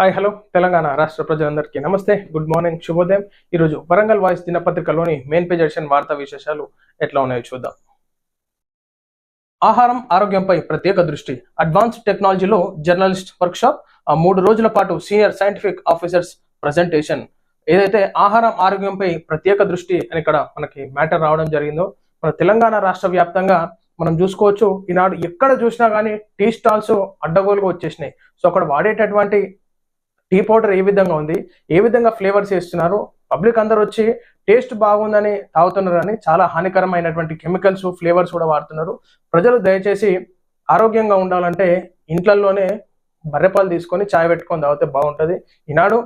Hi hello Telangana రాష్ట్ర ప్రజలందరికీ నమస్తే. గుడ్ మార్నింగ్ శుభోదయం. ఈరోజు వరంగల్ వాయిస్ దినపత్రికలోని మెయిన్ పేజ్ ఎడిషన్ వార్తా విశేషాలు ఎట్లా ఉన్నాయో చూద్దాం. ఆహారం ఆరోగ్యంపై ప్రత్యేక దృష్టి. అడ్వాన్స్డ్ టెక్నాలజీలో జర్నలిస్ట్ వర్క్షాప్ ఆ మూడు రోజుల పాటు సీనియర్ సైంటిఫిక్ ఆఫీసర్స్ ప్రజెంటేషన్ ఏదైతే ఆహారం ఆరోగ్యంపై ప్రత్యేక దృష్టి అని ఇక్కడ మనకి మ్యాటర్ రావడం జరిగిందో మన తెలంగాణ రాష్ట్ర వ్యాప్తంగా మనం చూసుకోవచ్చు ఈనాడు ఎక్కడ చూసినా కానీ టీ స్టాల్స్ అడ్డగోలుగా వచ్చేసినాయి. సో అక్కడ వాడేటటువంటి టీ పౌడర్ ఏ విధంగా ఉంది? ఏ విధంగా ఫ్లేవర్స్ వేస్తున్నారు? పబ్లిక్ అందరు వచ్చి టేస్ట్ బాగుందని తాగుతున్నారు కానీ చాలా హానికరమైనటువంటి కెమికల్స్ ఫ్లేవర్స్ కూడా వాడుతున్నారు. ప్రజలు దయచేసి ఆరోగ్యంగా ఉండాలంటే ఇంట్లలోనే బర్రెపాలు తీసుకొని చాయ్ పెట్టుకొని తాగితే బాగుంటుంది. ఈనాడు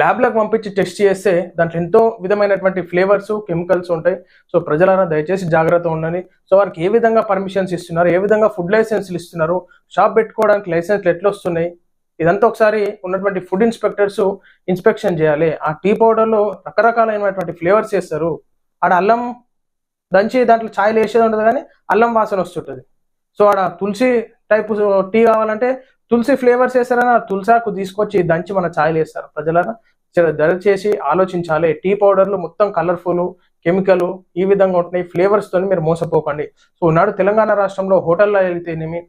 ల్యాబ్లకు పంపించి టెస్ట్ చేస్తే దాంట్లో ఎంతో విధమైనటువంటి ఫ్లేవర్స్ కెమికల్స్ ఉంటాయి. సో ప్రజలారా దయచేసి జాగ్రత్త ఉండండి. సో వారికి ఏ విధంగా పర్మిషన్స్ ఇస్తున్నారు? ఏ విధంగా ఫుడ్ లైసెన్స్లు ఇస్తున్నారు? షాప్ పెట్టుకోవడానికి లైసెన్స్లు ఎట్లా వస్తున్నాయి ఇదంతా ఒకసారి ఉన్నటువంటి ఫుడ్ ఇన్స్పెక్టర్స్ ఇన్స్పెక్షన్ చేయాలి. ఆ టీ పౌడర్లో రకరకాలైనటువంటి ఫ్లేవర్స్ చేస్తారు. ఆడ అల్లం దంచి దాంట్లో ఛాయలు వేసేది ఉండదు కానీ అల్లం వాసన వస్తుంటుంది. సో ఆడ తులసి టైప్ టీ కావాలంటే తులసి ఫ్లేవర్స్ వేస్తారని ఆ తులసాకు తీసుకొచ్చి దంచి మన ఛాయలు వేస్తారు. ప్రజలను దయచేసి ఆలోచించాలి. టీ పౌడర్లు మొత్తం కలర్ఫుల్ కెమికల్ ఈ విధంగా ఉంటున్నాయి. ఫ్లేవర్స్ తోని మీరు మోసపోకండి. సో నాడు తెలంగాణ రాష్ట్రంలో హోటల్లో వెళ్తేనేమి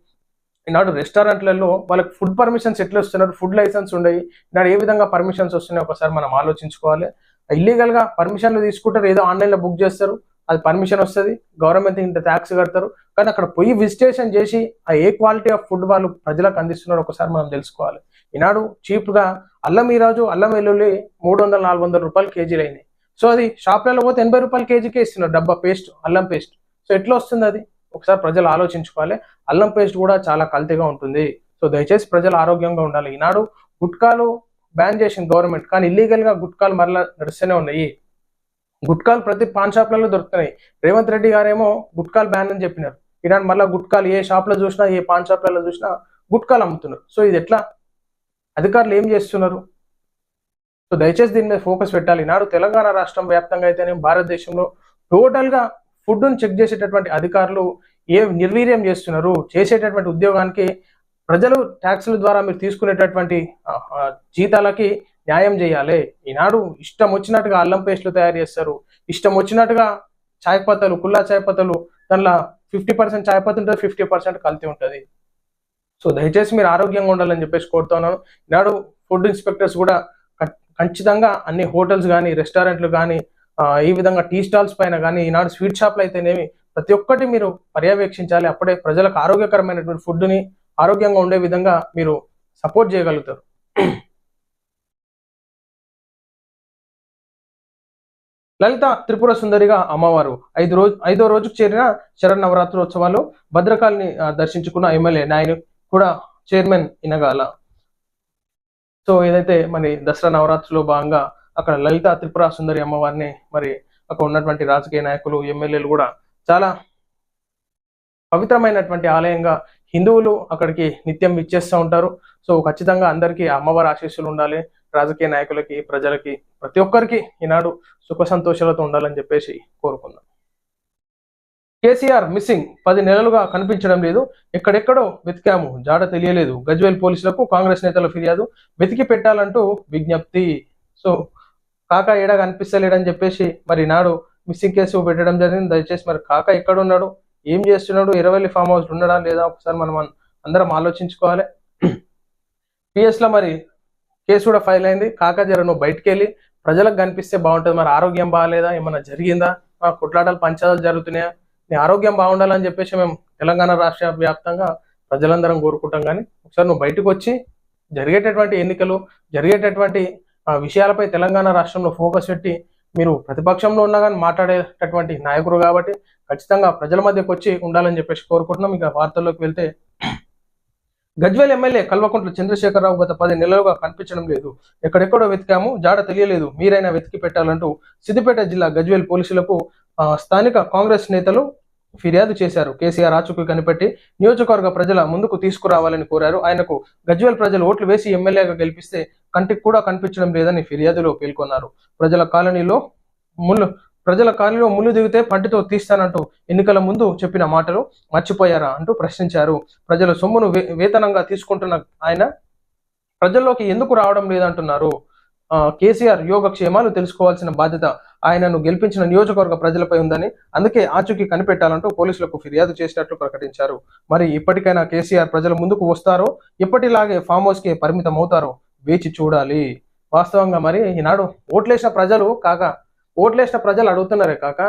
ఈనాడు రెస్టారెంట్లలో వాళ్ళకి ఫుడ్ పర్మిషన్స్ ఎట్లా వస్తున్నారు ఫుడ్ లైసెన్స్ ఉండయి. ఈనాడు ఏ విధంగా పర్మిషన్స్ వస్తున్నాయి? ఒకసారి మనం ఆలోచించుకోవాలి. ఇల్లీగల్గా పర్మిషన్లు తీసుకుంటారు. ఏదో ఆన్లైన్లో బుక్ చేస్తారు. అది పర్మిషన్ వస్తుంది. గవర్నమెంట్ ఇంత ట్యాక్స్ కడతారు. కానీ అక్కడ పోయి విజిటేషన్ చేసి ఆ ఏ క్వాలిటీ ఆఫ్ ఫుడ్ వాళ్ళు ప్రజలకు అందిస్తున్నారు ఒకసారి మనం తెలుసుకోవాలి. ఈనాడు చీప్గా అల్లం ఈరోజు అల్లం వెల్లుల్లి మూడు వందల నాలుగు వందల రూపాయలు కేజీలు అయినాయి. సో అది షాప్లలో పోతే ఎనభై రూపాయలు కేజీకే ఇస్తున్నారు. డబ్బా పేస్ట్ అల్లం పేస్ట్. సో ఎట్లా వస్తుంది అది? ఒకసారి ప్రజలు ఆలోచించుకోవాలి. అల్లం పేస్ట్ కూడా చాలా కల్తీగా ఉంటుంది. సో దయచేసి ప్రజలు ఆరోగ్యంగా ఉండాలి. ఈనాడు గుట్కాలు బ్యాన్ చేసింది గవర్నమెంట్ కానీ ఇల్లీగల్గా గుట్కాలు మరలా నడుస్తూనే ఉన్నాయి. గుట్కాలు ప్రతి పాన్ షాప్లలో దొరుకుతున్నాయి. రేవంత్ రెడ్డి గారేమో గుట్కాలు బ్యాన్ అని చెప్పినారు. ఈనాడు మళ్ళీ గుట్కాలు ఏ షాప్లో చూసినా ఏ పాన్ షాప్లలో చూసినా గుట్కాలు అమ్ముతున్నారు. సో ఇది ఎట్లా? అధికారులు ఏం చేస్తున్నారు? సో దయచేసి దీని మీద ఫోకస్ పెట్టాలి. ఈనాడు తెలంగాణ రాష్ట్రం వ్యాప్తంగా అయితేనే భారతదేశంలో టోటల్గా చెక్ చేసేటటువంటి అధికారులు ఏ నిర్వీర్యం చేస్తున్నారు చేసేటటువంటి ఉద్యోగానికి ప్రజలు ట్యాక్సుల ద్వారా మీరు తీసుకునేటటువంటి జీతాలకి న్యాయం చేయాలి. ఈనాడు ఇష్టం వచ్చినట్టుగా అల్లం పేస్ట్లు తయారు చేస్తారు. ఇష్టం వచ్చినట్టుగా చాయ్ పత్తలు కుల్లా చాయ్ పత్తలు దానిలో ఫిఫ్టీ పర్సెంట్ చాయ్ పత్తి ఉంటుంది ఫిఫ్టీ పర్సెంట్ కల్తీ ఉంటుంది. సో దయచేసి మీరు ఆరోగ్యంగా ఉండాలని చెప్పేసి కోరుతున్నాను ఈనాడు ఫుడ్ ఇన్స్పెక్టర్స్ కూడా ఖచ్చితంగా అన్ని హోటల్స్ కానీ రెస్టారెంట్లు కానీ ఈ విధంగా టీ స్టాల్స్ పైన కానీ ఈనాడు స్వీట్ షాప్లు అయితేనేమి ప్రతి ఒక్కటి మీరు పర్యవేక్షించాలి. అప్పుడే ప్రజలకు ఆరోగ్యకరమైనటువంటి ఫుడ్ని ఆరోగ్యంగా ఉండే విధంగా మీరు సపోర్ట్ చేయగలుగుతారు. లలిత త్రిపుర సుందరిగా అమ్మవారు. ఐదు రోజు ఐదో రోజుకు చేరిన శరణ్ నవరాత్రోత్సవాలు భద్రకాళిని దర్శించుకున్న ఎమ్మెల్యే నాయని కూడా చైర్మన్ ఇనగాల. సో ఏదైతే మరి దసరా నవరాత్రిలో భాగంగా అక్కడ లలిత త్రిపుర సుందరి అమ్మవారిని మరి అక్కడ ఉన్నటువంటి రాజకీయ నాయకులు ఎమ్మెల్యేలు కూడా చాలా పవిత్రమైనటువంటి ఆలయంగా హిందువులు అక్కడికి నిత్యం విచ్చేస్తూ ఉంటారు. సో ఖచ్చితంగా అందరికీ అమ్మవారి ఆశీస్సులు ఉండాలి. రాజకీయ నాయకులకి ప్రజలకి ప్రతి ఒక్కరికి ఈనాడు సుఖ సంతోషాలతో ఉండాలని చెప్పేసి కోరుకుందాం. కేసీఆర్ మిస్సింగ్ పది నెలలుగా కనిపించడం లేదు. ఎక్కడెక్కడో వెతికాము. జాడ తెలియలేదు. గజ్వేల్ పోలీసులకు కాంగ్రెస్ నేతల ఫిర్యాదు. వెతికి పెట్టాలంటూ విజ్ఞప్తి. సో కాకా ఏడా కనిపిస్తలేడని చెప్పేసి మరి నాడు మిస్సింగ్ కేసు పెట్టడం జరిగింది. దయచేసి మరి కాకా ఎక్కడ ఉన్నాడు ఏం చేస్తున్నాడు? ఇరవై ఫామ్ హౌస్ ఉన్నాడా లేదా? ఒకసారి మనం అందరం ఆలోచించుకోవాలి. పిఎస్లో మరి కేసు కూడా ఫైల్ అయింది. కాకా జర నువ్వు బయటికి వెళ్ళి ప్రజలకు కనిపిస్తే బాగుంటుంది. మరి ఆరోగ్యం బాగాలేదా? ఏమన్నా జరిగిందా? మా కొట్లాటలు పంచాలు జరుగుతున్నాయా? నీ ఆరోగ్యం బాగుండాలని చెప్పేసి మేము తెలంగాణ రాష్ట్ర వ్యాప్తంగా ప్రజలందరం కోరుకుంటాం. కానీ ఒకసారి నువ్వు బయటకు వచ్చి జరిగేటటువంటి ఎన్నికలు జరిగేటటువంటి ఆ, విషయాలపై తెలంగాణ రాష్ట్రంలో ఫోకస్ పెట్టి మీరు ప్రతిపక్షంలో ఉన్నా కానీ మాట్లాడేటటువంటి నాయకుడు కాబట్టి ఖచ్చితంగా ప్రజల మధ్యకు వచ్చి ఉండాలని చెప్పేసి కోరుకుంటున్నాం. ఇక వార్తల్లోకి వెళ్తే గజ్వేల్ ఎమ్మెల్యే కల్వకుంట్ల చంద్రశేఖరరావు గత పది నెలలుగా కనిపించడం లేదు. ఎక్కడెక్కడో వెతికాము జాడ తెలియలేదు. మీరైనా వెతికి పెట్టాలంటూ సిద్దిపేట జిల్లా గజ్వేల్ పోలీసులకు ఆ, స్థానిక కాంగ్రెస్ నేతలు ఫిర్యాదు చేశారు. కేసీఆర్ ఆచూకీ కనిపెట్టి నియోజకవర్గ ప్రజల ముందుకు తీసుకురావాలని కోరారు. ఆయనకు గజ్వేల్ ప్రజలు ఓట్లు వేసి ఎమ్మెల్యేగా గెలిపిస్తే కంటికి కూడా కనిపించడం లేదని ఫిర్యాదులో పేర్కొన్నారు. ప్రజల కాలనీలో ముళ్ళు ప్రజల కాలనీలో ముళ్ళు దిగితే పంటితో తీస్తానంటూ ఎన్నికల ముందు చెప్పిన మాటలు మర్చిపోయారా అంటూ ప్రశ్నించారు. ప్రజల సొమ్మును వేతనంగా తీసుకుంటున్న ఆయన ప్రజల్లోకి ఎందుకు రావడం లేదంటున్నారు. కేసీఆర్ యోగక్షేమాలు తెలుసుకోవాల్సిన బాధ్యత ఆయనను గెలిపించిన నియోజకవర్గ ప్రజలపై ఉందని అందుకే ఆచూకీ కనిపెట్టాలంటూ పోలీసులకు ఫిర్యాదు చేసినట్లు ప్రకటించారు. మరి ఇప్పటికైనా కేసీఆర్ ప్రజల ముందుకు వస్తారో ఎప్పటిలాగే ఫామ్ హౌస్కే పరిమితం అవుతారో వేచి చూడాలి. వాస్తవంగా మరి ఈనాడు ఓట్లేసిన ప్రజలు కాక ఓట్లేసిన ప్రజలు అడుగుతున్నారే కాక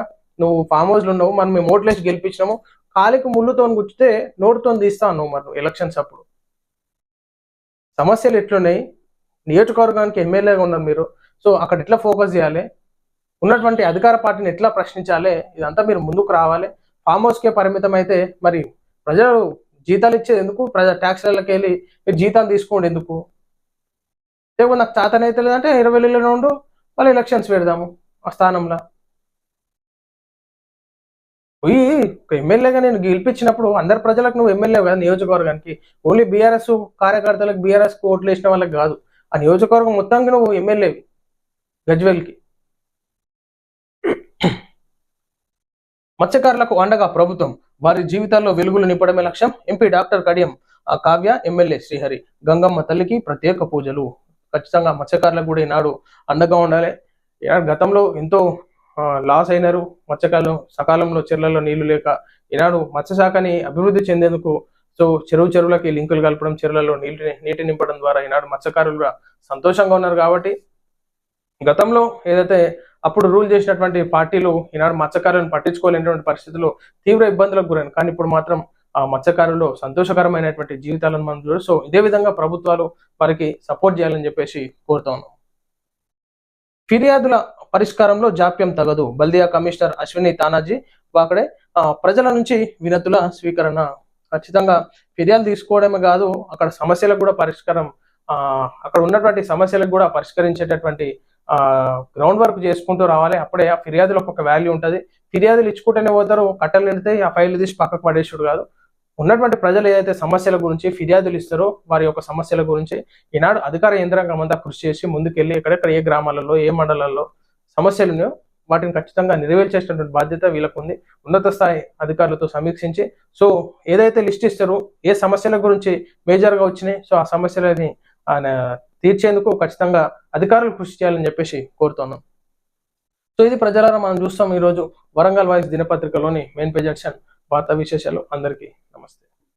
నువ్వు ఫామ్ హౌస్లో ఉన్నావు మనం మేము ఓట్లేసి గెలిపించినాము కాలికి ముళ్ళుతో గుచ్చితే నోటుతో తీస్తా నువ్వు మరి ఎలక్షన్స్ అప్పుడు. సమస్యలు ఎట్లున్నాయి? నియోజకవర్గానికి ఎమ్మెల్యేగా ఉన్నారు మీరు. సో అక్కడ ఎట్లా ఫోకస్ చేయాలి? ఉన్నటువంటి అధికార పార్టీని ఎట్లా ప్రశ్నించాలి? ఇదంతా మీరు ముందుకు రావాలి. ఫామ్ హౌస్కే పరిమితం అయితే మరి ప్రజలు జీతాలు ఇచ్చేది ఎందుకు? ప్రజా ట్యాక్స్లకి వెళ్ళి మీరు జీతాలు తీసుకోండి ఎందుకు? లేకపోతే నాకు చేతనైతే లేదంటే ఇరవై వేలలో ఉండు మళ్ళీ ఎలక్షన్స్ పెడదాము ఆ స్థానంలో. పోయి ఒక ఎమ్మెల్యేగా నేను గెలిపించినప్పుడు అందరు ప్రజలకు నువ్వు ఎమ్మెల్యే కదా నియోజకవర్గానికి. ఓన్లీ బీఆర్ఎస్ కార్యకర్తలకు బీఆర్ఎస్ ఓట్లు వేసిన వాళ్ళకి కాదు. ఆ నియోజకవర్గం మొత్తానికి నువ్వు ఎమ్మెల్యేవి గజ్వెల్కి. మత్స్యకారులకు అండగా ప్రభుత్వం వారి జీవితాల్లో వెలుగులు నింపడమే లక్ష్యం. ఎంపీ డాక్టర్ కడియం ఆ కావ్య ఎమ్మెల్యే శ్రీహరి. గంగమ్మ తల్లికి ప్రత్యేక పూజలు. ఖచ్చితంగా మత్స్యకారులకు కూడా ఈనాడు అండగా ఉండాలి. గతంలో ఎంతో లాస్ అయినారు మత్స్యకాలం సకాలంలో చెర్లలో నీళ్ళు లేక ఈనాడు మత్స్యశాఖని అభివృద్ధి చెందేందుకు సో చెరువు చెరువులకి లింకులు కలపడం చెరువులలో నీటిని నీటి నింపడం ద్వారా ఈనాడు మత్స్యకారులు సంతోషంగా ఉన్నారు కాబట్టి గతంలో ఏదైతే అప్పుడు రూల్ చేసినటువంటి పార్టీలు ఈనాడు మత్స్యకారులను పట్టించుకోలేనటువంటి పరిస్థితుల్లో తీవ్ర ఇబ్బందులకు గురైన కానీ ఇప్పుడు మాత్రం ఆ మత్స్యకారులు సంతోషకరమైనటువంటి జీవితాలను మనం చూడు సో ఇదే విధంగా ప్రభుత్వాలు వారికి సపోర్ట్ చేయాలని చెప్పేసి కోరుతా ఉన్నాం. ఫిర్యాదుల పరిష్కారంలో జాప్యం తగదు. బల్దియా కమిషనర్ అశ్విని తానాజీ వాకడే ప్రజల నుంచి వినతుల స్వీకరణ ఖచ్చితంగా ఫిర్యాదు తీసుకోవడమే కాదు అక్కడ సమస్యలకు కూడా పరిష్కారం అక్కడ ఉన్నటువంటి సమస్యలకు కూడా పరిష్కరించేటటువంటి గ్రౌండ్ వర్క్ చేసుకుంటూ రావాలి. అప్పుడే ఆ ఫిర్యాదులకు ఒక వాల్యూ ఉంటుంది. ఫిర్యాదులు ఇచ్చుకుంటూనే పోతారు కట్టలు ఎడితే ఆ ఫైల్ తీసి పక్కకు పడేసుడు కాదు. ఉన్నటువంటి ప్రజలు ఏదైతే సమస్యల గురించి ఫిర్యాదులు ఇస్తారో వారి యొక్క సమస్యల గురించి ఈనాడు అధికార యంత్రాంగం అంతా కృషి చేసి ముందుకెళ్ళి ఎక్కడెక్కడ ఏ గ్రామాలలో ఏ మండలాల్లో సమస్యలు వాటిని ఖచ్చితంగా నెరవేర్చేసినటువంటి బాధ్యత వీళ్ళకు ఉంది ఉన్నత స్థాయి అధికారులతో సమీక్షించి సో ఏదైతే లిస్ట్ ఇస్తారో ఏ సమస్యల గురించి మేజర్గా వచ్చినాయి సో ఆ సమస్యలని ఆయన తీర్చేందుకు ఖచ్చితంగా అధికారులు కృషి చేయాలని చెప్పేసి కోరుతున్నాం. సో ఇది ప్రజలారా మనం చూస్తాం ఈరోజు వరంగల్ వాయిస్ దినపత్రికలోని మెయిన్ పేజ్ వార్తా విశేషాలు. అందరికీ నమస్తే.